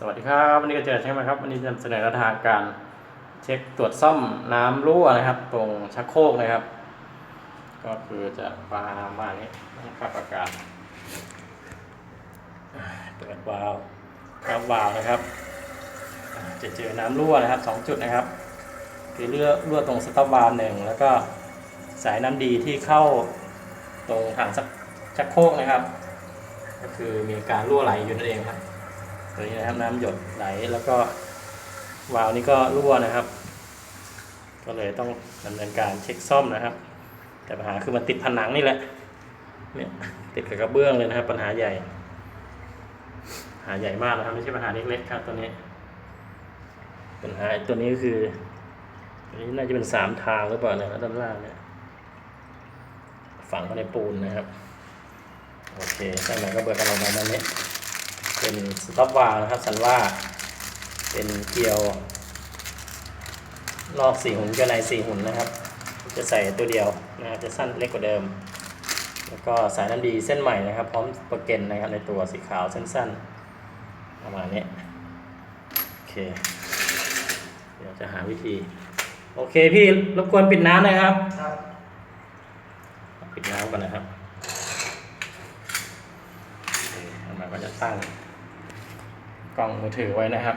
สวัสดีครับวันนี้ก็เจอใช่ไหมครับวันนี้จะนำเสนอแนวทางการเช็คตรวจซ่อมน้ำรั่วนะครับ ตรงชักโครกนะครับ ก็คือจะปามาอย่างนี้นะครับประกาศเปิดวาล์วครับวาล์วนะครับ จะเจอน้ำรั่วนะครับสองจุดนะครับคือเลือรั่วตรงสต็อปวาล์วหนึ่งแล้วก็สายน้ำดีที่เข้าตรงถังชักโครกนะครับ ก็คือมีการรั่วไหลอยู่นั่นเองครับ ตัวนี้นะครับน้ำหยดไหลแล้วก็วาล์วนี้ก็รั่วนะครับ ก็เลยต้องดำเนินการเช็คซ่อมนะครับ แต่ปัญหาคือมันติดผนังนี่แหละเนี่ยติดกับกระเบื้องเลยนะครับ ปัญหาใหญ่ปัญหาใหญ่มากนะครับไม่ใช่ปัญหาเล็กๆครับตัวนี้ปัญหาตัวนี้ก็คือตัวนี้น่าจะเป็นสามทางหรือเปล่าเนี่ยด้านล่างเนี่ยฝังเข้าในปูนนะครับ โอเคตั้งแต่ก็เบิดกันลงมาด้านนี้ เป็นสต็อปวาล์วนะครับสันว่าเป็นเกลียวนอกสี่หุ่นเกลียวในสี่หุ่นนะครับ จะใส่ตัวเดียวนะครับจะสั้นเล็กกว่าเดิม แล้วก็สายน้ำดีเส้นใหม่นะครับ พร้อมปรเก็นนะครับในตัวสีขาวเส้นสั้นประมาณนี้โอเค เดี๋ยวจะหาวิธี โอเคพี่รบกวนปิดน้ำหนะครับครับ ปิดน้ำก่อนนะครับโอเคแล้วมันก็จะตั้ง กล้องมือถือไว้นะครับ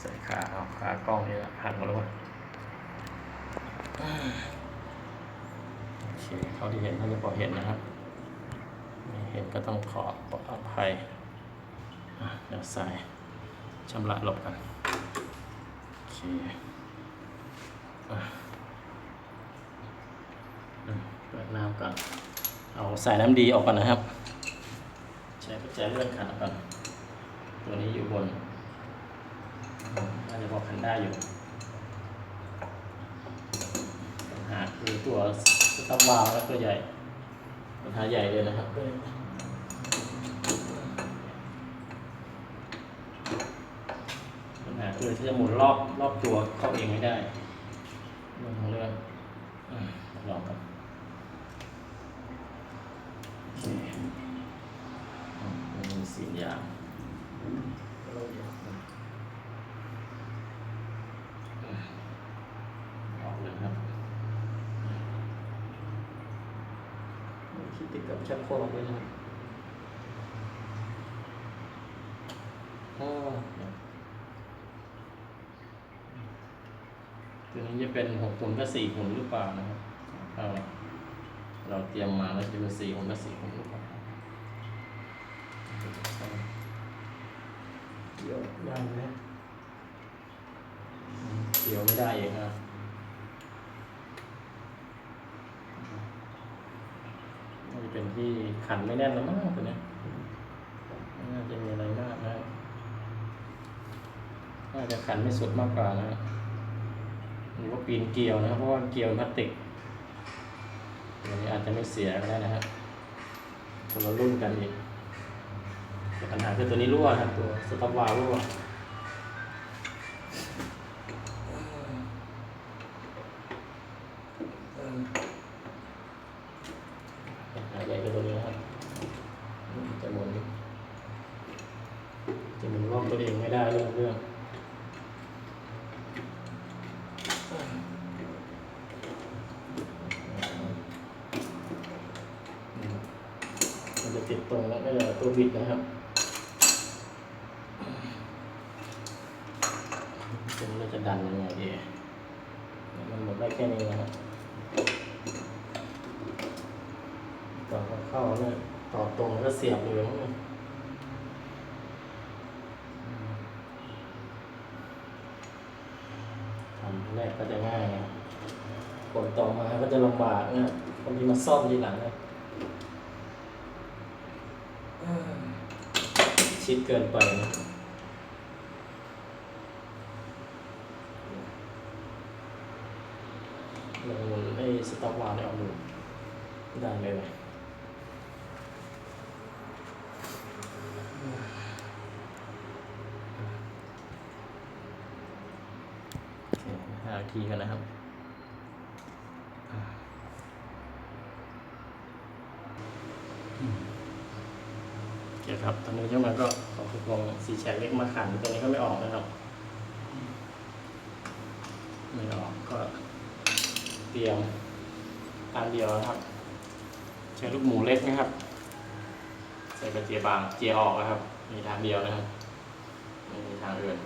ใส่ขาเอาขากล้องนี่ละหันมาแล้วโอเคเขาที่เห็นเขาจะพอเห็นนะครับไม่เห็นก็ต้องขออภัยอะเดี๋ยวใส่ชำระลบกันโอเคอะอืมเปิดน้ำก่อนเอาสายน้ำดีออกก่อนนะครับ ช้กุญแจเลื่อนขันก่อน ตัวนี้อยู่บน น่าจะพอขันได้อยู่ปัญหาคือตัวสต็อปวาล์วแล้วตัวใหญ่ ปัญหาใหญ่เลยนะครับปัญหาคือจะหมุนรอบรอบตัวเข้าเองไม่ได้เรื่องของเรื่องอืมลองกันโอเคอืมมีสีอย่างอืมออกเลยครับคิด ติดกับชักโครกด้วยนะครับอ๋อตัวนี้จะเป็นหกหุ่นกับสี่หุ่นหรือเปล่านะครับถ้าเราเตรียมมาแล้วจะเป็นสี่หุ่นกับสี่หุ่นหรือเปล่าเกี่ยวยังนะอืมเกี่ยวไม่ได้เองนะน่าจะเป็น ที่ขันไม่แน่นแล้วมั้งตัวนี้ไม่น่าจะมีอะไรมากนะน่าจะขันไม่สุดมากกว่านะหรือว่าปีนเกลียวนะเพราะว่าเกลียวพลาสติกอันนี้อาจจะไม่เสียก็ได้นะครับคนละรุ่นกันอีกแต่ปัญหาคือตัวนี้รั่วครับตัวสต็อปวาล์วรั่วปัญหาใหญ่คือตัวนี้นะครับจะหมุนจะหมุนรอบ ตัวเองไม่ได้เรื่องเรื่องมันจะติดตรงไม่เลยตัวบิดนะครับตรงนี้เราจะดันยังไงดีมันหมดได้แค่นี้นะครับต่อเข้าเนี่ยต่อตรงแล้วก็เสียบเลยมั้งเนี่ยทำแร ก็จะง่ายนะครับผลต่อมาก็จะลำบากนะคนที่มาซ่อมทีหลังนะชิดเกินไปนะลงมือให้สต็อกวาล์วได้ออกดูได้เลยไหมโอเค ห้าทีกันนะครับเก็บครับตอนนี้ช่างมันก็เอคูปองสีแฉกเล็กมาขันตัวนี้ก็ไม่ออกนะครับ ไม่ออกก็เตรียมอันเดียวนะครับ ใช้ลูกหมูเล็กนะครับ ใส่กระเจียบางเจียออกนะครับ มีทางเดียวนะครับไม่มีทางอื่น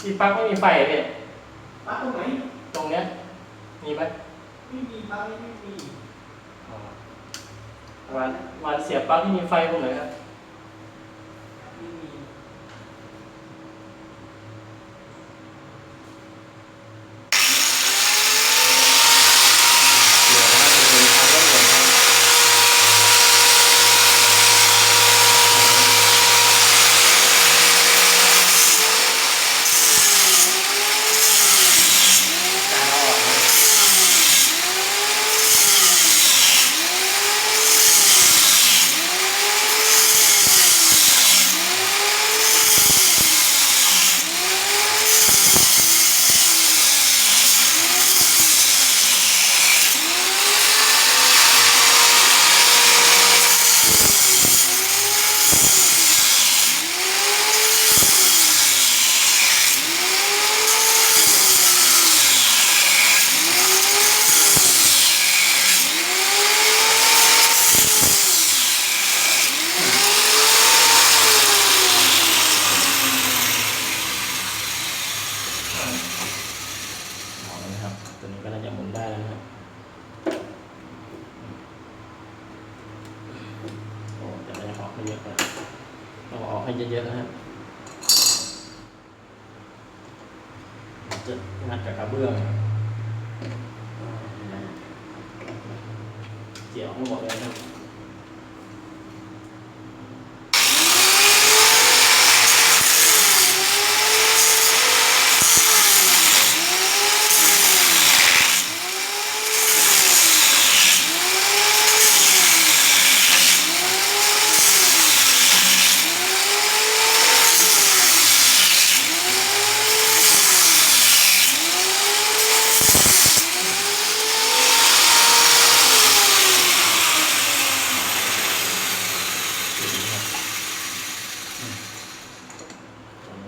ที่ปลั๊กไม่มีไฟเหรอเนี่ยปลั๊กตรงไหน ตรงเนี้ย มีไหมไม่มีปลั๊กไม่มีอ๋อวันวันเสียบปลั๊กที่มีไฟตรงไหนครับ ไม่มี เดี๋ยวนะจะมีทางรถยนต์ครับการเอาออกนะเอาเลยนะครับ ตัวนี้ก็น่าจะหมุนได้แล้วนะครับ โอ้แต่ไม่ได้ออกให้เยอะไป เอาออกให้เยอะๆนะครับจะงัดกับกระเบื้องเกี่ยวให้หมดเลยนะครับ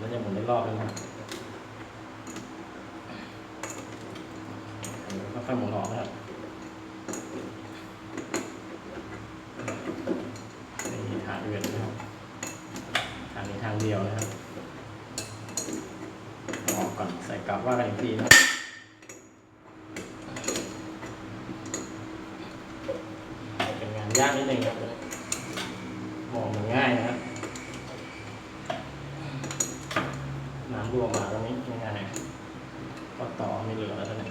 มันจะหมุนได้รอบนึงครับก็ค่อยๆหมุนออกนะครับนี่ทางอื่นนะครับ ทางนี้ทางเดียวนะครับเอาออกก่อนใส่กลับว่ากันอีกทีนะครับ เป็นงานยากนิดนึงครับมองมันง่ายนะครับ น้ำรั่วมาตรงนี้ง่ายๆก็ต่อไม่เหลือแล้วตอนนี้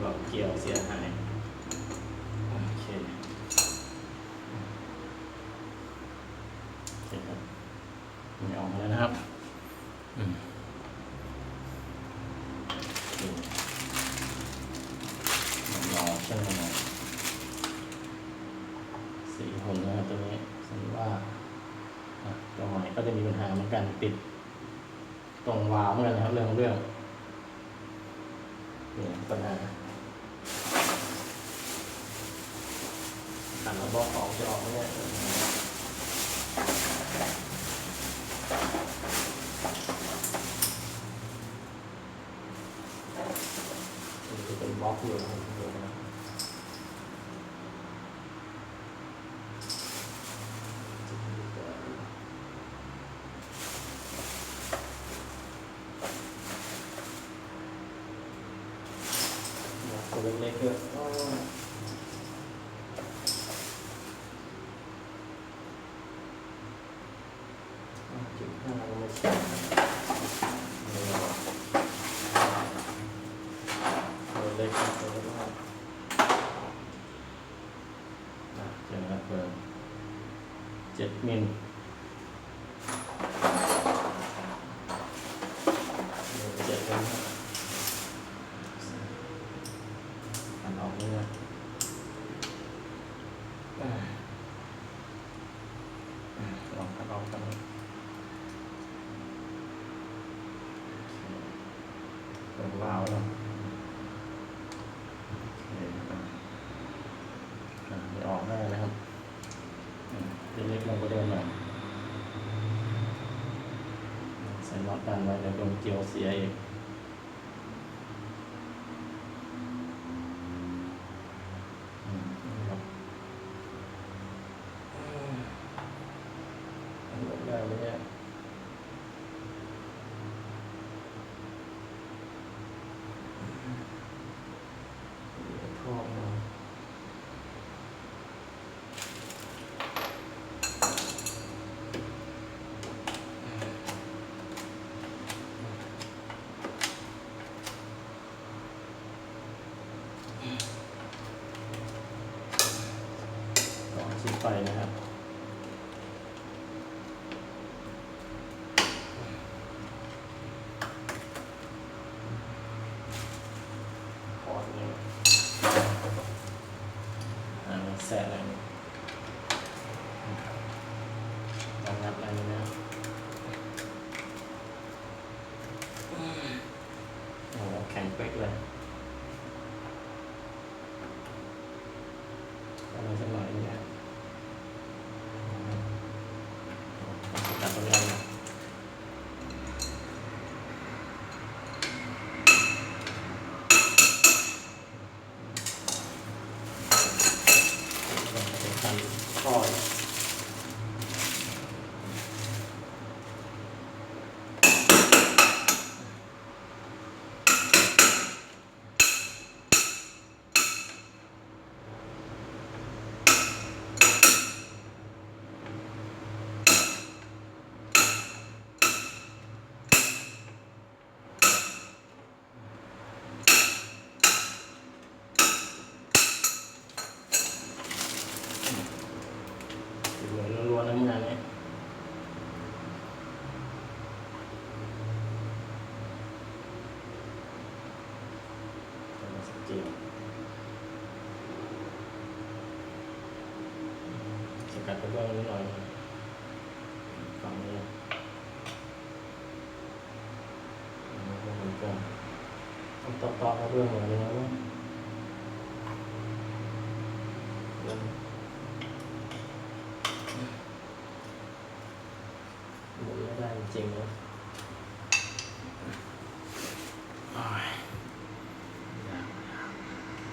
แบบเกี่ยวเสียหายโอเคโอเคครับมันออกมา แล้วนะครับอืมโอเครอช่างหน่อยสี่คนนะครับตัวนี้สันว่าตัวใหม่ก็จะมีปัญหาเหมือนกันติด ตรงวาล์วเหมือนกันนะครับเรื่องเรื่องนี่ปัญหาขันระบอกของจะออกไมเนี่ยนี่ จะเป็นบล็ เจ็ดมิลเจ็ดมิลอันออกเลยนะลองกันลองกันเป็นวาวแล้ว จำไว้เดี๋ยวโดนเกี่ยวเสียเองได้ไหมเนี่ย ต่อชิ้นไปนะครับแสอะไรดังับอะไรนะโอ้แข็งเป๊กเลย time. 打开对门了